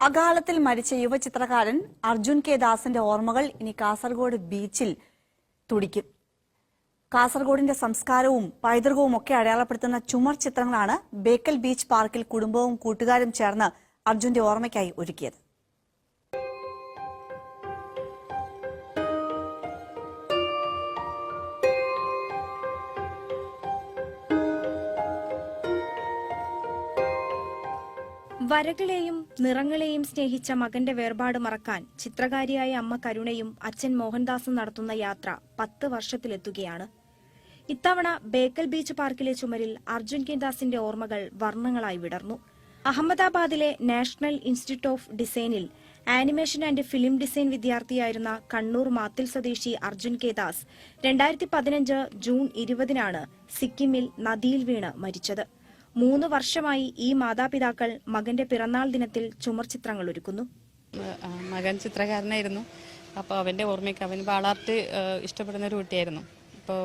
അകാലത്തിൽ മരിച്ച യുവചിത്രകാരൻ അർജുൻ കെ ദാസിന്റെ ഓർമ്മകൾ ഇനി കാസർഗോഡ് ബീച്ചിൽ തുടിക്കും. കാസർഗോഡിന്റെ സംസ്കാരവും പൈതൃകവും ഒക്കെ അടയാളപ്പെടുത്തുന്ന ചുമർ ചിത്രങ്ങളാണ് ബേക്കൽ ബീച്ച് പാർക്കിൽ കുടുംബവും കൂട്ടുകാരും ചേർന്ന് അർജുന്റെ ഓർമ്മയ്ക്കായി ഒരുക്കിയത്. വരകളെയും നിറങ്ങളെയും സ്നേഹിച്ച മകന്റെ വേർപാട് മറക്കാൻ ചിത്രകാരിയായ അമ്മ കരുണയും അച്ഛൻ മോഹൻദാസും നടത്തുന്ന യാത്ര പത്ത് വർഷത്തിലെത്തുകയാണ്. ഇത്തവണ ബേക്കൽ ബീച്ച് പാർക്കിലെ ചുമരിൽ അർജുൻ കെ ദാസിന്റെ ഓർമ്മകൾ വർണങ്ങളായി വിടർന്നു. അഹമ്മദാബാദിലെ നാഷണൽ ഇൻസ്റ്റിറ്റ്യൂട്ട് ഓഫ് ഡിസൈനിൽ ആനിമേഷൻ ആൻഡ് ഫിലിം ഡിസൈൻ വിദ്യാർത്ഥിയായിരുന്ന കണ്ണൂർ മാത്തിൽ സ്വദേശി അർജുൻ കെ ദാസ് രണ്ടായിരത്തി പതിനഞ്ച് ജൂൺ ഇരുപതിനാണ് സിക്കിമിൽ നദിയിൽ വീണ് മരിച്ചത്. മൂന്ന് വർഷമായി ഈ മാതാപിതാക്കൾ മകന്റെ പിറന്നാൾ ദിനത്തിൽ ചുമർ ചിത്രങ്ങൾ ഒരുക്കുന്നു. മകൻ ചിത്രകാരനായിരുന്നു. അപ്പോൾ അവന്റെ ഓർമ്മയ്ക്ക് അവൻ വാളാർട്ട് ഇഷ്ടപ്പെടുന്ന ഒരു കുട്ടിയായിരുന്നു. ഇപ്പോൾ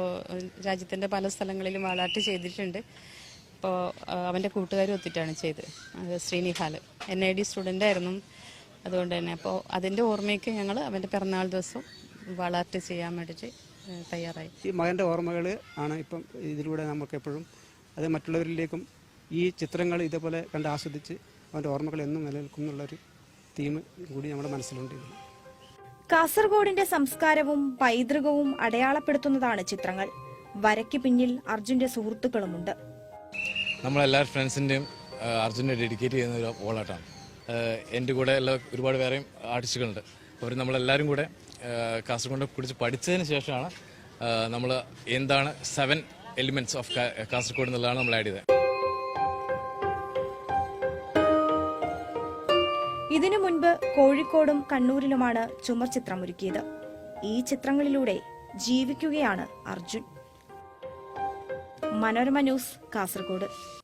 രാജ്യത്തിന്റെ പല സ്ഥലങ്ങളിലും വാളാർട്ട് ചെയ്തിട്ടുണ്ട്. അപ്പോൾ അവന്റെ കൂട്ടുകാരും ഒത്തിട്ടാണ് ചെയ്ത് Srinihal N I D student ആയിരുന്നു. അതുകൊണ്ട് തന്നെ അപ്പോൾ അതിന്റെ ഓർമ്മയ്ക്ക് ഞങ്ങൾ അവന്റെ പിറന്നാൾ ദിവസം വാളാർട്ട് ചെയ്യാൻ വേണ്ടിയിട്ട് തയ്യാറായി. ഈ മകന്റെ ഓർമ്മകൾ ആണ് ഇപ്പം ഇതിലൂടെ നമുക്ക് എപ്പോഴും അത് മറ്റുള്ളവരിലേക്കും ഈ ചിത്രങ്ങൾ ഇതേപോലെ കണ്ട് ആസ്വദിച്ച് അവന്റെ ഓർമ്മകൾ എന്നും നിലനിൽക്കും എന്നുള്ളൊരു തീം കൂടി നമ്മുടെ മനസ്സിലുണ്ട് കാസർഗോഡിന്റെ സംസ്കാരവും പൈതൃകവും അടയാളപ്പെടുത്തുന്നതാണ് ചിത്രങ്ങൾ. വരയ്ക്ക് പിന്നിൽ അർജുന്റെ സുഹൃത്തുക്കളുമുണ്ട്. നമ്മളെല്ലാ ഫ്രണ്ട്സിന്റെയും അർജുനെ ഡെഡിക്കേറ്റ് ചെയ്യുന്ന ഒരു വോളാട്ടാണ് എന്റെ കൂടെ എല്ലാ ഒരുപാട് വേറെയും ആർട്ടിസ്റ്റുകളുണ്ട്. അവർ നമ്മളെല്ലാവരും കൂടെ കാസർഗോഡിനെ കുറിച്ച് പഠിച്ചതിന് ശേഷമാണ് നമ്മൾ എന്താണ് സെവൻ എലിമെന്റ്സ് ഓഫ് കാസർഗോഡ് എന്നുള്ളതാണ് നമ്മൾ ആഡ് ചെയ്തത്. ഇതിനു മുൻപ് കോഴിക്കോടും കണ്ണൂരിലുമാണ് ചുമർ ചിത്രമൊരുക്കിയത്. ഈ ചിത്രങ്ങളിലൂടെ ജീവിക്കുകയാണ് അർജുൻ. മനോരമ ന്യൂസ് കാസർഗോഡ്.